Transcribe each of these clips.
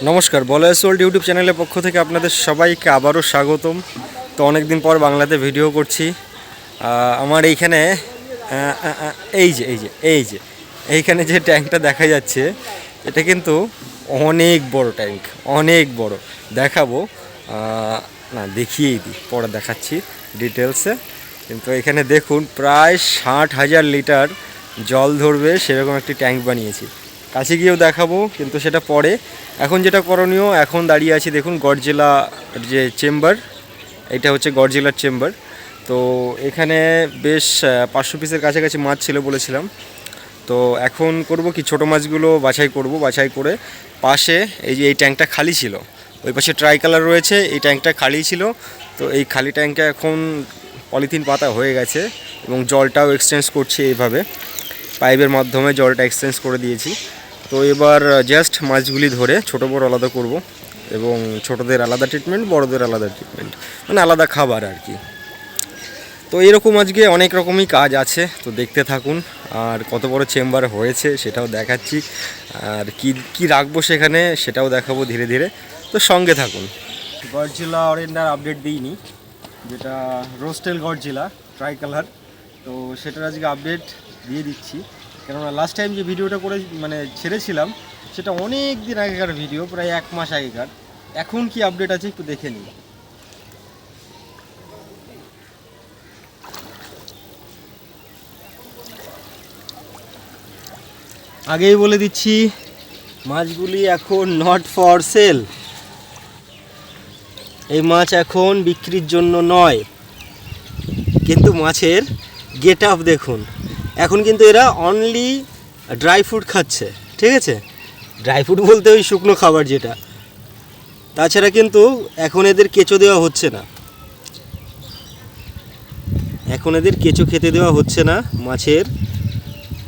নমস্কার বলয়েস world YouTube চ্যানেলের পক্ষ থেকে আপনাদের সবাইকে আবারও স্বাগতম। তো অনেক দিন পর বাংলাতে ভিডিও করছি। আমার এইখানে এই যে এই যে এই যে, এইখানে যে ট্যাঙ্কটা দেখা যাচ্ছে, এটা কিন্তু অনেক বড় ট্যাঙ্ক, অনেক বড়। দেখাবো না, দেখিয়েই দিই, পরে দেখাচ্ছি ডিটেলসে। কিন্তু এখানে দেখুন, প্রায় ষাট হাজার লিটার জল ধরবে, সেরকম একটি ট্যাঙ্ক বানিয়েছি। কাছে গিয়েও দেখাবো, কিন্তু সেটা পরে। এখন যেটা করণীয়, এখন দাঁড়িয়ে আছি, দেখুন, গডজেলা যে চেম্বার, এটা হচ্ছে গডজেলার চেম্বার। তো এখানে বেশ পাঁচশো পিসের কাছাকাছি মাছ ছিল বলেছিলাম। তো এখন করব কি, ছোট মাছগুলো বাছাই করব, বাছাই করে পাশে এই যে এই ট্যাঙ্কটা খালি ছিল, ওই পাশে ট্রাই কালার রয়েছে, এই ট্যাঙ্কটা খালি ছিল। তো এই খালি ট্যাঙ্কটা এখন পলিথিন পাতা হয়ে গেছে এবং জলটাও এক্সচেঞ্জ করছি এইভাবে। পাইপের মাধ্যমে জলটা এক্সচেঞ্জ করে দিয়েছি। তো এবার জাস্ট মাছগুলি ধরে ছোট বড় আলাদা করব এবং ছোটদের আলাদা ট্রিটমেন্ট বড়দের আলাদা ট্রিটমেন্ট মানে আলাদা খাবার আর কি। তো এরকম আজকে অনেক রকমই কাজ আছে, তো দেখতে থাকুন আর কত বড় চেম্বার হয়েছে সেটাও দেখাচ্ছি। আর কি কি রাখব সেখানে সেটাও দেখাবো ধীরে ধীরে। তো সঙ্গে থাকুন। গডজিলা অরেন্ডার আপডেট দিইনি, যেটা রোস্টেল গডজিলা ট্রাই কালার তো সেটার আজকে আপডেট দিয়ে দিচ্ছি। কেননা লাস্ট টাইম যে ভিডিওটা করে মানে ছেড়েছিলাম, সেটা অনেক দিন আগেকার ভিডিও প্রায় এক মাস আগেকার। এখন কি আপডেট আছে একটু দেখে নিই। আগেই বলে দিচ্ছি, মাছগুলি এখন নট ফর সেল এই মাছ এখন বিক্রির জন্য নয়। কিন্তু মাছের গেট আপ দেখুন। এখন কিন্তু এরা অনলি ড্রাই ফ্রুট খাচ্ছে, ঠিক আছে? ড্রাই ফ্রুট বলতে ওই শুকনো খাবার যেটা। তাছাড়া কিন্তু এখন এদের কেঁচো দেওয়া হচ্ছে না। এখন এদের কেঁচো খেতে দেওয়া হচ্ছে না মাছের।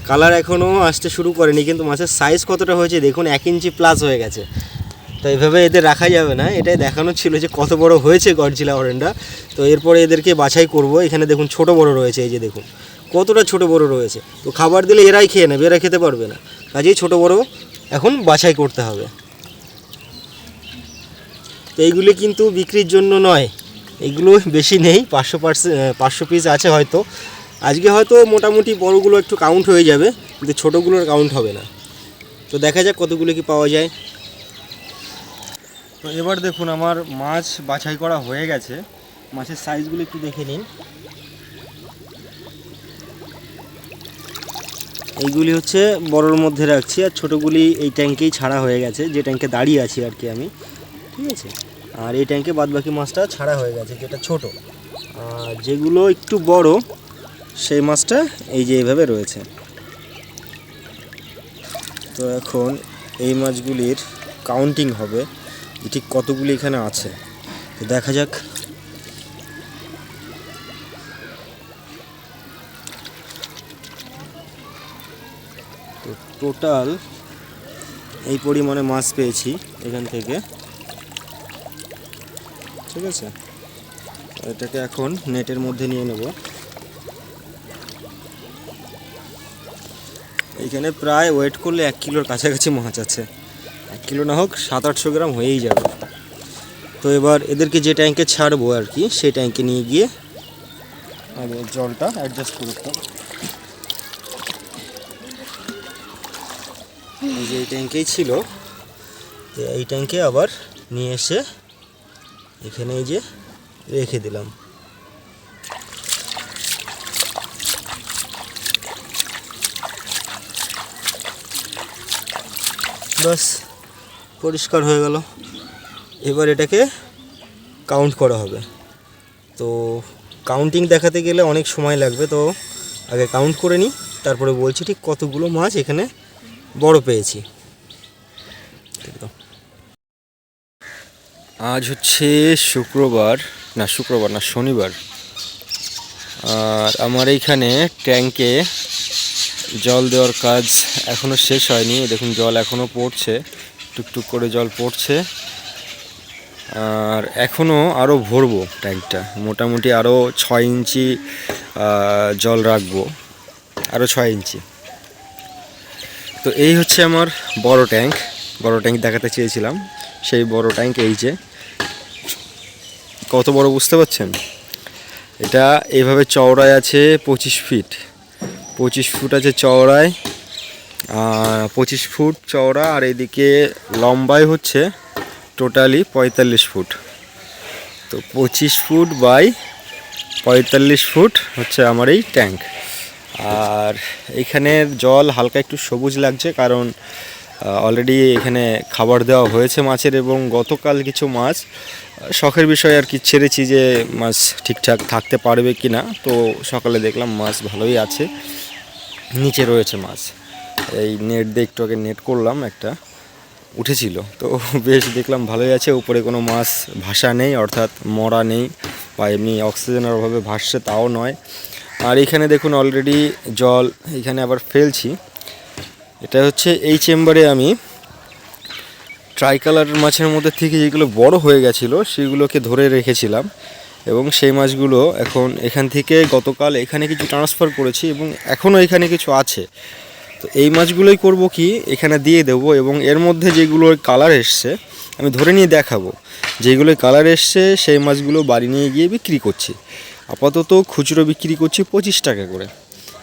কালার এখনও আসতে শুরু করেনি, কিন্তু মাছের সাইজ কতটা হয়েছে দেখুন, এক ইঞ্চি প্লাস হয়ে গেছে। তো এভাবে এদের রাখা যাবে না, এটাই দেখানো ছিল যে কত বড় হয়েছে গডজিলা অরেন্ডা তো এরপরে এদেরকে বাছাই করব, এখানে দেখুন ছোট বড় রয়েছে, এই যে দেখুন। কতটা ছোট বড় রয়েছে। তো খাবার দিলে এরাই খেয়ে নেবে, এরা খেতে পারবে না। কাজেই ছোট বড় এখন বাছাই করতে হবে। তো এইগুলি কিন্তু বিক্রির জন্য নয়। এগুলো বেশি নেই, পাঁচশো পার্সেন্ট পাঁচশো পিস আছে হয়তো। আজকে হয়তো মোটামুটি বড়গুলো একটু কাউন্ট হয়ে যাবে, কিন্তু ছোটোগুলোর কাউন্ট হবে না। তো দেখা যাক কতগুলো কি পাওয়া যায়। তো এবার দেখুন, আমার মাছ বাছাই করা হয়ে গেছে। মাছের সাইজগুলো একটু দেখে নিন। এইগুলি হচ্ছে বড়োর মধ্যে রাখছি আর ছোটোগুলি এই ট্যাঙ্কেই ছাড়া হয়ে গেছে, যে ট্যাঙ্কে দাঁড়িয়ে আছি আর কি আমি। ঠিক আছে? আর এই ট্যাঙ্কে বাদবাকি মাছটা ছাড়া হয়ে গেছে যেটা ছোট। আর যেগুলো একটু বড়, সেই মাছটা এই যে এইভাবে রয়েছে। তো এখন এই মাছগুলির কাউন্টিং হবে ঠিক কতগুলি এখানে আছে। তো দেখা যাক টোটাল এই পরিমাণে মাছ পেয়েছি এখান থেকে। ঠিক আছে? এটাকে এখন নেটের মধ্যে নিয়ে নেব। এখানে প্রায় ওয়েট করলে এক কিলোর কাছাকাছি মাছ আছে। এক কিলো না হোক সাত আটশো গ্রাম হয়েই যাবে। তো এবার এদেরকে যে ট্যাঙ্কে ছাড়বো আর কি, সেই ট্যাঙ্কে নিয়ে গিয়ে আগে জলটা অ্যাডজাস্ট করতে হবে যে এই ট্যাঙ্কেই ছিল, তো এই ট্যাঙ্কে আবার নিয়ে এসে এখানে যে রেখে দিলাম। বাস পরিষ্কার হয়ে গেল। এবার এটাকে কাউন্ট করা হবে। তো কাউন্টিং দেখাতে গেলে অনেক সময় লাগবে, তো আগে কাউন্ট করে নিই, তারপরে বলছি ঠিক কতগুলো মাছ এখানে বড় পেয়েছি। আজ হচ্ছে শুক্রবার, না শুক্রবার না, শনিবার। আর আমার এইখানে ট্যাঙ্কে জল দেওয়ার কাজ এখনও শেষ হয়নি। দেখুন, জল এখনও পড়ছে, টুকটুক করে জল পড়ছে। আর এখনও আরও ভরবো ট্যাঙ্কটা। মোটামুটি আরও ছয় ইঞ্চি জল রাখব। আরও ছয় ইঞ্চি। তো এই হচ্ছে আমার বড় ট্যাঙ্ক। বড় ট্যাঙ্ক দেখাতে চেয়েছিলাম। সেই বড় ট্যাঙ্ক এই যে। কত বড় বুঝতে পারছেন? এটা এইভাবে চওড়ায় আছে পঁচিশ ফিট। পঁচিশ ফুট আছে চওড়ায়। পঁচিশ ফুট চওড়া আর এদিকে লম্বায় হচ্ছে টোটালি পঁয়তাল্লিশ ফুট। তো পঁচিশ ফুট বাই পঁয়তাল্লিশ ফুট হচ্ছে আমার এই ট্যাঙ্ক। আর এইখানের জল হালকা একটু সবুজ লাগছে, কারণ অলরেডি এখানে খাবার দেওয়া হয়েছে মাছের এবং গতকাল কিছু মাছ শখের বিষয় আর কি ছেড়েছি যে মাছ ঠিকঠাক থাকতে পারবে কি না তো সকালে দেখলাম মাছ ভালোই আছে, নিচে রয়েছে মাছ। এই নেট দিয়ে একটু আগে নেট করলাম, একটা উঠেছিল। তো বেশ দেখলাম ভালোই আছে, উপরে কোনো মাছ ভাসা নেই, অর্থাৎ মরা নেই, বা এমনি অক্সিজেনের অভাবে ভাসছে তাও নয়। আর এখানে দেখুন অলরেডি জল, এখানে আবার ফেলছি। এটা হচ্ছে এই চেম্বারে আমি ট্রাই কালার মাছের মধ্যে থেকে যেগুলো বড় হয়ে গেছিল, সেগুলোকে ধরে রেখেছিলাম। এবং সেই মাছগুলো এখন এখান থেকে গতকাল এখানে কিছু ট্রান্সফার করেছি এবং এখনও এখানে কিছু আছে। তো এই মাছগুলোই করব কি, এখানে দিয়ে দেবো এবং এর মধ্যে যেগুলোর কালার এসছে, আমি ধরে নিয়ে দেখাবো। যেগুলো কালার এসছে, সেই মাছগুলো বাড়ি নিয়ে গিয়ে বিক্রি করছি। আপাতত খুচরো বিক্রি করছি পঁচিশ টাকা করে।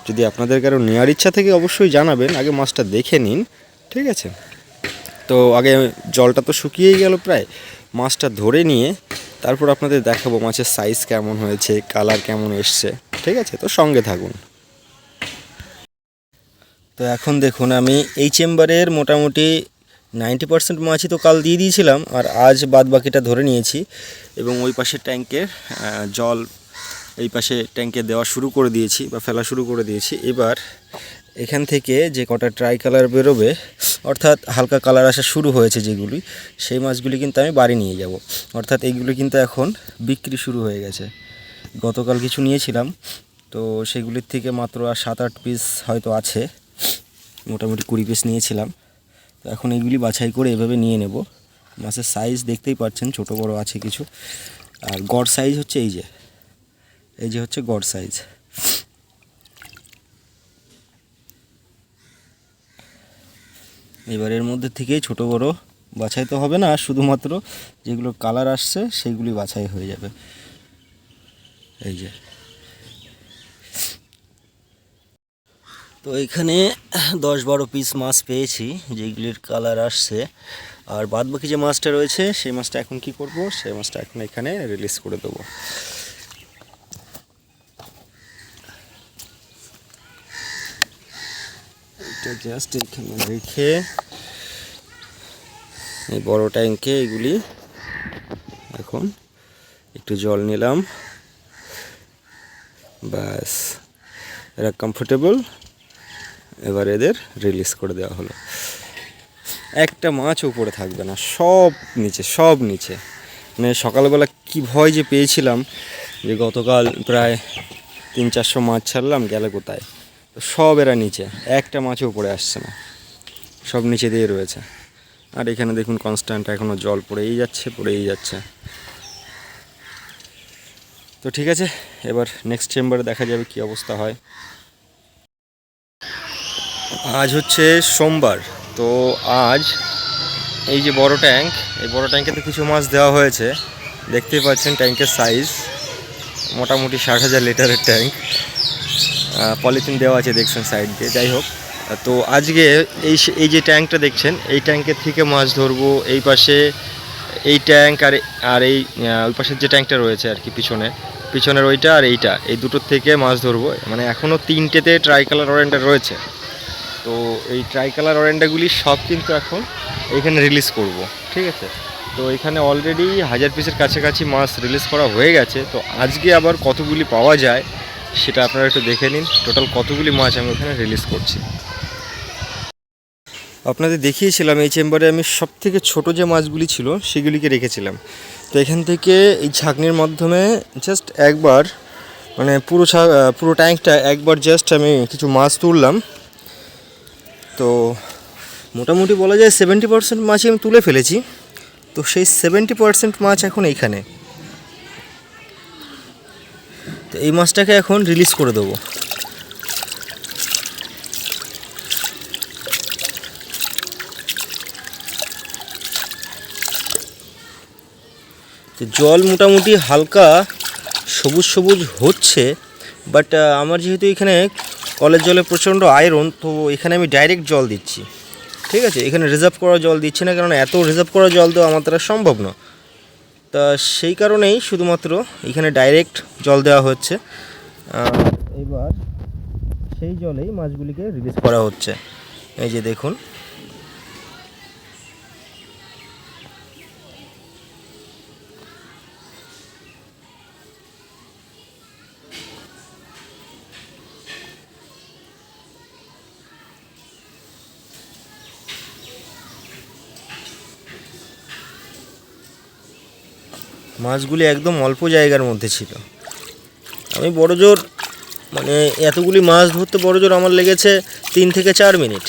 যদি আপনাদের কারও নেওয়ার ইচ্ছা থেকে অবশ্যই জানাবেন, আগে মাছটা দেখে নিন, ঠিক আছে? তো আগে জলটা তো শুকিয়েই গেল প্রায়। মাছটা ধরে নিয়ে তারপর আপনাদের দেখাবো মাছের সাইজ কেমন হয়েছে কালার কেমন এসছে, ঠিক আছে? তো সঙ্গে থাকুন। তো এখন দেখুন, আমি এই চেম্বারের মোটামুটি নাইনটি পার্সেন্ট মাছই তো কাল দিয়ে দিয়েছিলাম, আর আজ বাদ বাকিটা ধরে নিয়েছি এবং ওই পাশের ট্যাঙ্কের জল এই পাশে ট্যাঙ্কে দেওয়া শুরু করে দিয়েছি বা ফেলা শুরু করে দিয়েছি। এবার এখান থেকে যে কটা ট্রাই কালার বেরোবে, অর্থাৎ হালকা কালার আসা শুরু হয়েছে যেগুলি, সেই মাছগুলি কিন্তু আমি বাড়ি নিয়ে যাব। অর্থাৎ এইগুলি কিন্তু এখন বিক্রি শুরু হয়ে গেছে। গতকাল কিছু নিয়েছিলাম, তো সেগুলির থেকে মাত্র আর সাত আট পিস হয়তো আছে। মোটামুটি কুড়ি পিস নিয়েছিলাম। তো এখন এইগুলি বাছাই করে এভাবে নিয়ে নেব। মাছের সাইজ দেখতেই পাচ্ছেন, ছোট বড় আছে কিছু। আর গড় সাইজ হচ্ছে এই যে। এই যে হচ্ছে গড় সাইজ এবার এর মধ্যে থেকেই ছোট বড় বাছাই তো হবে না, শুধুমাত্র যেগুলো কালার আসছে সেইগুলি বাছাই হয়ে যাবে। এই যে। তো এখানে দশ বারো পিস মাছ পেয়েছি, যেগুলির কালার আসছে। আর বাদ বাকি যে মাছটা রয়েছে, সেই মাছটা এখন কি করব? সেই মাছটা এখন এখানে রিলিজ করে দেবো। এটা জাস্ট এখানে রেখে এই বড় ট্যাঙ্কে এগুলি এখন একটু জল নিলাম। ব্যাস, এরা কমফোর্টেবল এবার এদের রিলিজ করে দেওয়া হলো। একটা মাছ উপরে থাকবে না, সব নিচে সব নিচে। মানে সকালবেলা কি ভয় যে পেয়েছিলাম যে গতকাল প্রায় তিন চারশো মাছ ছাড়লাম, গেলে কোথায়? সব এরা নিচে, একটা মাছও উপরে আসছে না। সব নিচে দিয়ে রয়েছে। আর এখানে দেখুন কনস্ট্যান্ট এখনও জল পড়েই যাচ্ছে পড়েই যাচ্ছে। তো ঠিক আছে, এবার নেক্সট চেম্বারে দেখা যাবে কি অবস্থা হয়। আজ হচ্ছে সোমবার, তো আজ এই যে বড় ট্যাঙ্ক এই বড় ট্যাঙ্কে তো কিছু মাছ দেওয়া হয়েছে। দেখতেই পাচ্ছেন ট্যাঙ্কের সাইজ মোটামুটি ষাট হাজার লিটারের ট্যাঙ্ক পলিথিন দেওয়া আছে দেখছেন সাইড দিয়ে, যাই হোক। তো আজকে এই এই যে ট্যাঙ্কটা দেখছেন, এই ট্যাঙ্কের থেকে মাছ ধরবো, এই পাশে এই ট্যাঙ্ক আর আর এই ওই পাশের যে ট্যাঙ্কটা রয়েছে আর কি পিছনে, পিছনের ওইটা আর এইটা, এই দুটোর থেকে মাছ ধরবো। মানে এখনও তিনটেতে ট্রাই কালার অরেন্ডার রয়েছে। তো এই ট্রাই কালার অরেন্ডাগুলি সব কিন্তু এখন এখানে রিলিজ করব, ঠিক আছে? তো এখানে অলরেডি হাজার পিসের কাছাকাছি মাছ রিলিজ করা হয়ে গেছে। তো আজকে আবার কতগুলি পাওয়া যায় সেটা আপনারা একটু দেখে নিন। টোটাল কতগুলি মাছ আমি ওখানে রিলিজ করছি। আপনাদের দেখিয়েছিলাম, এই চেম্বারে আমি সব থেকে ছোটো যে মাছগুলি ছিল, সেগুলিকে রেখেছিলাম। তো এখান থেকে এই ছাঁকনির মাধ্যমে জাস্ট একবার মানে পুরো পুরো ট্যাঙ্কটা একবার জাস্ট আমি কিছু মাছ তুললাম। তো মোটামুটি বলা যায় সেভেন্টি পার্সেন্ট মাছই আমি তুলে ফেলেছি। তো সেই সেভেন্টি পার্সেন্ট মাছ এখন এইখানে। তো এই মাছটাকে এখন রিলিজ করে দেবো। জল মোটামুটি হালকা সবুজ সবুজ হচ্ছে বাট আমার যেহেতু এখানে কলের জলে প্রচণ্ড আয়রন তো এখানে আমি ডাইরেক্ট জল দিচ্ছি। ঠিক আছে? এখানে রিজার্ভ করা জল দিচ্ছি না, কারণ এত রিজার্ভ করা জল দেওয়া আমার দ্বারা সম্ভব না। তা সেই কারণেই শুধুমাত্র এখানে ডাইরেক্ট জল দেওয়া হচ্ছে। এবার সেই জলেই মাছগুলিকে রিলিজ করা হচ্ছে। এই যে দেখুন মাছগুলি একদম অল্প জায়গার মধ্যে ছিল। আমি বড় জোর মানে এতগুলি মাছ ধরতে বড় জোর আমার লেগেছে তিন থেকে চার মিনিট।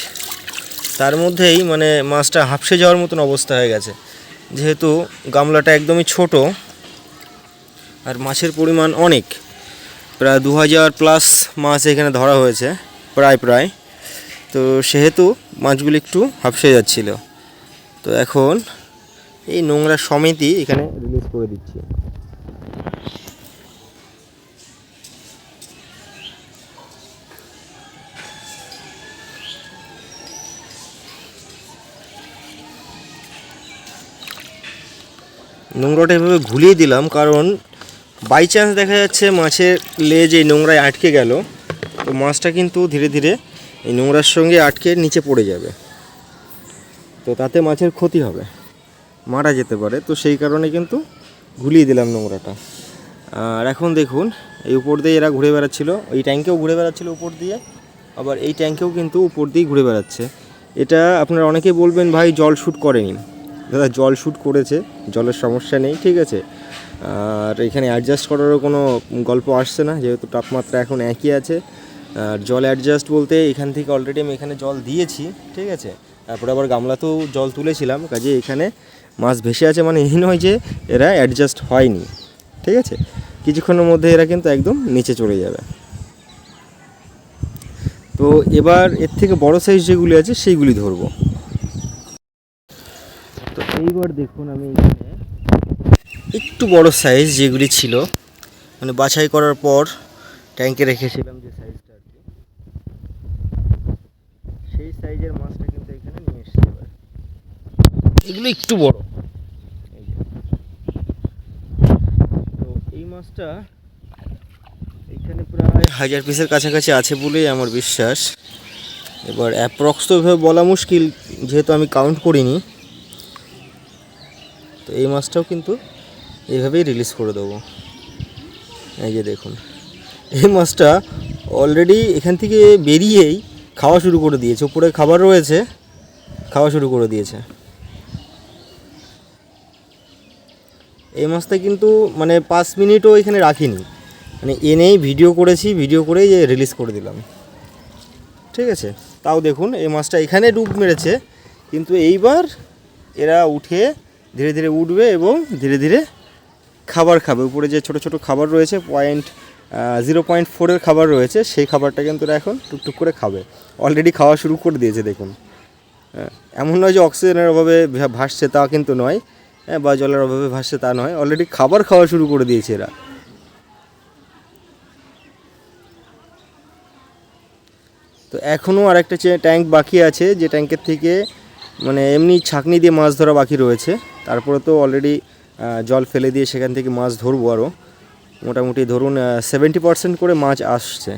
তার মধ্যেই মানে মাছটা হাঁপসে যাওয়ার মতন অবস্থা হয়ে গেছে। যেহেতু গামলাটা একদমই ছোট আর মাছের পরিমাণ অনেক, প্রায় দু হাজার প্লাস মাছ এখানে ধরা হয়েছে, প্রায় প্রায়। তো সেহেতু মাছগুলি একটু হাফসে যাচ্ছিল। তো এখন এই নোংরা সমেতই এখানে রিলিজ করে দিচ্ছি। নোংরাটা এভাবে ঘুলিয়ে দিলাম, কারণ বাই চান্স দেখা যাচ্ছে মাছের লেজ এই নোংরায় আটকে গেল, তো মাছটা কিন্তু ধীরে ধীরে এই নোংরার সঙ্গে আটকে নিচে পড়ে যাবে। তো তাতে মাছের ক্ষতি হবে। মারা যেতে পারে। তো সেই কারণে কিন্তু ঘুলিয়ে দিলাম নোংরাটা। আর এখন দেখুন, এই উপর দিয়ে এরা ঘুরে বেড়াচ্ছিল। এই ট্যাঙ্কেও ঘুরে বেড়াচ্ছিল উপর দিয়ে। আবার এই ট্যাঙ্কেও কিন্তু উপর দিয়েই ঘুরে বেড়াচ্ছে। এটা আপনারা অনেকেই বলবেন, ভাই, জল শ্যুট করেনি। দাদা, জল শ্যুট করেছে, জলের সমস্যা নেই, ঠিক আছে। আর এখানে অ্যাডজাস্ট করারও কোনো গল্প আসছে না, যেহেতু তাপমাত্রা এখন একই আছে। আর জল অ্যাডজাস্ট বলতে এখান থেকে অলরেডি আমি এখানে জল দিয়েছি, ঠিক আছে। তারপরে আবার গামলাতেও জল তুলেছিলাম কাজে এখানে মাছ ভেসে আছে মানে এই নয় যে এরা অ্যাডজাস্ট হয়নি। ঠিক আছে? কিছুক্ষণের মধ্যে এরা কিন্তু একদম নিচে চলে যাবে। তো এবার এর থেকে বড় সাইজ যেগুলি আছে সেইগুলি ধরবো। তো এইবার দেখুন আমি এখানে একটু বড় সাইজ যেগুলি ছিল। মানে বাছাই করার পর ট্যাঙ্কে রেখেছিলাম যে সাইজটা আর কি। সেই সাইজের মাছটা কিন্তু এখানে নিয়ে এসেছি এবার এগুলো একটু বড়। তো এই মাছটা এখানে প্রায় হাজার পিসের কাছাকাছি আছে বলেই আমার বিশ্বাস। এবার অ্যাপ্রক্স তো এভাবে বলা মুশকিল, যেহেতু আমি কাউন্ট করিনি। তো এই মাছটাও কিন্তু এইভাবেই রিলিজ করে দেবো। এই যে দেখুন, এই মাছটা অলরেডি এখান থেকে বেরিয়েই খাওয়া শুরু করে দিয়েছে। উপরে খাবার রয়েছে, খাওয়া শুরু করে দিয়েছে। এই মাছটা কিন্তু মানে পাঁচ মিনিটও এখানে রাখিনি। মানে এনেই ভিডিও করেছি ভিডিও করেই যে রিলিজ করে দিলাম। ঠিক আছে? তাও দেখুন এই মাছটা এখানে ডুব মেরেছে। কিন্তু এইবার এরা উঠে ধীরে ধীরে উঠবে এবং ধীরে ধীরে খাবার খাবে। উপরে যে ছোট ছোট খাবার রয়েছে পয়েন্ট জিরো পয়েন্ট ফোরের খাবার রয়েছে সেই খাবারটা কিন্তু এরা এখন টুকটুক করে খাবে। অলরেডি খাওয়া শুরু করে দিয়েছে দেখুন। হ্যাঁ, এমন নয় যে অক্সিজেনের অভাবে ভাসছে তা কিন্তু নয়। হ্যাঁ, বা জলের অভাবে ভাসছে তা নয়। অলরেডি খাবার খাওয়া শুরু করে দিয়েছে এরা। তো এখনও আরেকটা চে- ট্যাঙ্ক বাকি আছে যে ট্যাঙ্কের থেকে মানে এমনি ছাকনি দিয়ে মাছ ধরা বাকি রয়েছে। তারপরে তো অলরেডি জল ফেলে দিয়ে সেখান থেকে মাছ ধরবো আরও মোটামুটি ধরুন সেভেন্টি পার্সেন্ট করে মাছ আসছে।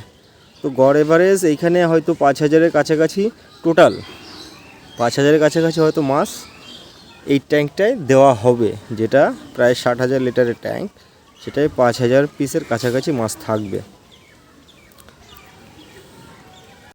তো গড় এভারেজ এইখানে হয়তো পাঁচ হাজারের কাছাকাছি টোটাল পাঁচ হাজারের কাছাকাছি হয়তো মাছ এই ট্যাঙ্কটায় দেওয়া হবে, যেটা প্রায় ষাট হাজার লিটারের ট্যাঙ্ক, সেটাই পাঁচ হাজার পিসের কাছাকাছি মাছ থাকবে।